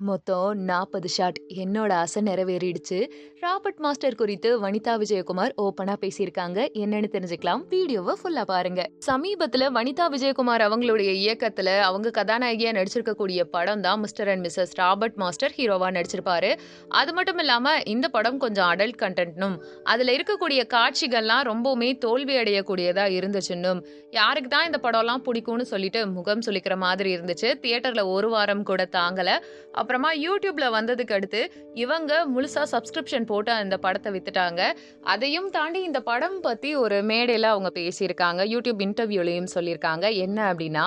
மொத்தம் நாற்பது ஷாட் என்னோட ஆசை நிறைவேறிடுச்சு. ராபர்ட் மாஸ்டர் குறித்து வனிதா விஜயகுமார் ஓப்பனா பேசியிருக்காங்க. என்னன்னு தெரிஞ்சுக்கலாம். வீடியோவை ஃபுல்லா பாருங்க. சமீபத்துல வனிதா விஜயகுமார் அவங்களுடைய இயக்கத்துல அவங்க கதாநாயகியா நடிச்சிருக்கக்கூடிய படம் தான் mister and missus Robert master ஹீரோவா நடிச்சிருப்பாரு. அது மட்டும் இல்லாம இந்த படம் கொஞ்சம் அடல்ட் கண்டென்ட்னும் அதுல இருக்கக்கூடிய காட்சிகள்லாம் ரொம்பவுமே தோல்வி அடையக்கூடியதா இருந்துச்சுன்னும் யாருக்கு தான் இந்த படம்லாம் பிடிக்கும்னு சொல்லிட்டு முகம் சொல்லிக்கிற மாதிரி இருந்துச்சு. தியேட்டர்ல ஒரு வாரம் கூட தாங்கல. அப்புறமா யூடியூப்ல வந்ததுக்கு அடுத்து இவங்க முழுசா சப்ஸ்கிரிப்ஷன் போட்டு அந்த படத்தை வித்துட்டாங்க. அதையும் தாண்டி இந்த படம் பத்தி ஒரு மேடையில அவங்க பேசியிருக்காங்க. யூடியூப் இன்டர்வியூலையும் சொல்லியிருக்காங்க. என்ன அப்படின்னா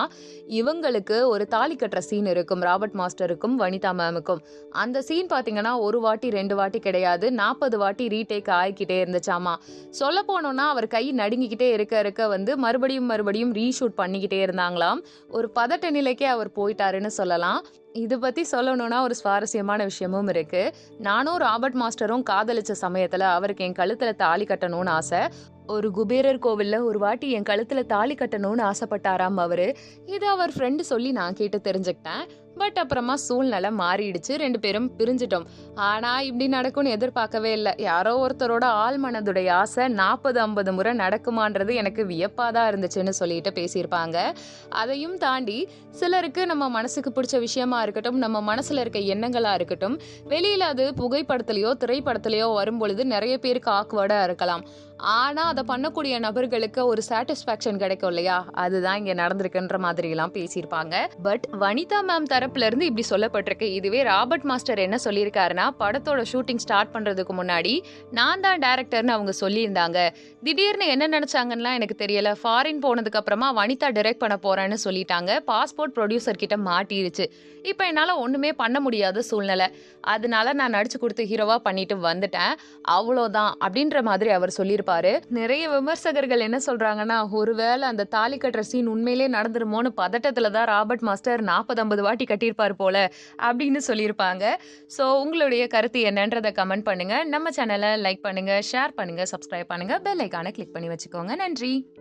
இவங்களுக்கு ஒரு தாலி கட்டுற சீன் இருக்கும் ராபர்ட் மாஸ்டருக்கும் வனிதா மேமுக்கும் அந்த சீன் பாத்தீங்கன்னா ஒரு வாட்டி ரெண்டு வாட்டி கிடையாது. நாற்பது வாட்டி ரீடேக் ஆகிக்கிட்டே இருந்துச்சாமா. சொல்ல போனோம்னா அவர் கை நடுங்கிக்கிட்டே இருக்க இருக்க வந்து மறுபடியும் மறுபடியும் ரீஷூட் பண்ணிக்கிட்டே இருந்தாங்களாம். ஒரு பதட்ட நிலைக்கே அவர் போயிட்டாருன்னு சொல்லலாம். இது பற்றி சொல்லணும்னா ஒரு சுவாரஸ்யமான விஷயமும் இருக்குது நானும் ராபர்ட் மாஸ்டரும் காதலிச்ச சமயத்தில் அவருக்கு என் கழுத்தில் தாலி கட்டணும்னு ஆசை. ஒரு குபேரர் கோவிலில் ஒரு வாட்டி என் கழுத்தில் தாலி கட்டணும்னு ஆசைப்பட்டாராம் அவர். இதை அவர் ஃப்ரெண்டு சொல்லி நான் கேட்டு தெரிஞ்சுக்கிட்டேன். பட் அப்புறமா சூழ்நிலை மாறிடுச்சு. ரெண்டு பேரும் பிரிஞ்சிட்டோம். ஆனா இப்படி நடக்கும்னு எதிர்பார்க்கவே இல்லை. யாரோ ஒருத்தரோட ஆள் மனதுடைய ஆசை நாற்பது ஐம்பது முறை நடக்குமான்றது எனக்கு வியப்பாதான் இருந்துச்சுன்னு சொல்லிட்டு பேசியிருப்பாங்க. அதையும் தாண்டி சிலருக்கு நம்ம மனசுக்கு பிடிச்ச விஷயமா இருக்கட்டும் நம்ம மனசுல இருக்க எண்ணங்களா இருக்கட்டும் வெளியில அது புகைப்படத்திலேயோ திரைப்படத்திலேயோ வரும்பொழுது நிறைய பேருக்கு ஆக்வர்டா இருக்கலாம். ஆனால் அதை பண்ணக்கூடிய நபர்களுக்கு ஒரு சாட்டிஸ்ஃபேக்ஷன் கிடைக்கும் இல்லையா? அதுதான் இங்கே நடந்திருக்குன்ற மாதிரி எல்லாம் பேசியிருப்பாங்க. பட் வனிதா மேம் தரப்புலேருந்து இப்படி சொல்லப்பட்டிருக்கு. இதுவே ராபர்ட் மாஸ்டர் என்ன சொல்லியிருக்காருன்னா படத்தோட ஷூட்டிங் ஸ்டார்ட் பண்ணுறதுக்கு முன்னாடி நான் தான் டேரக்டர்னு அவங்க சொல்லியிருந்தாங்க. திடீர்னு என்ன நினச்சாங்கன்னா எனக்கு தெரியல. ஃபாரின் போனதுக்கு அப்புறமா வனிதா டைரக்ட் பண்ண போகிறேன்னு சொல்லிட்டாங்க. பாஸ்போர்ட் ப்ரொடியூசர் கிட்ட மாட்டிருச்சு. இப்போ என்னால் ஒன்றுமே பண்ண முடியாத சூழ்நிலை. அதனால நான் நடிச்சு கொடுத்து ஹீரோவாக பண்ணிட்டு வந்துட்டேன். அவ்வளோதான் அப்படின்ற மாதிரி அவர் இருப்பாரு நிறைய விமர்சகர்கள் என்ன சொல்றாங்கன்னா ஒருவேளை அந்த தாலி கட்டுற சீன் உண்மையிலே நடந்துருமோன்னு பதட்டத்துல தான் ராபர்ட் மாஸ்டர் நாற்பது ஐம்பது வாட்டி கட்டியிருப்பார் போல அப்படின்னு சொல்லியிருப்பாங்க. ஸோ உங்களுடைய கருத்து என்னன்றதை கமெண்ட் பண்ணுங்க. நம்ம சேனலை லைக் பண்ணுங்க ஷேர் பண்ணுங்க சப்ஸ்கிரைப் பண்ணுங்க பெல் ஐக்கானை கிளிக் பண்ணி வச்சுக்கோங்க. நன்றி.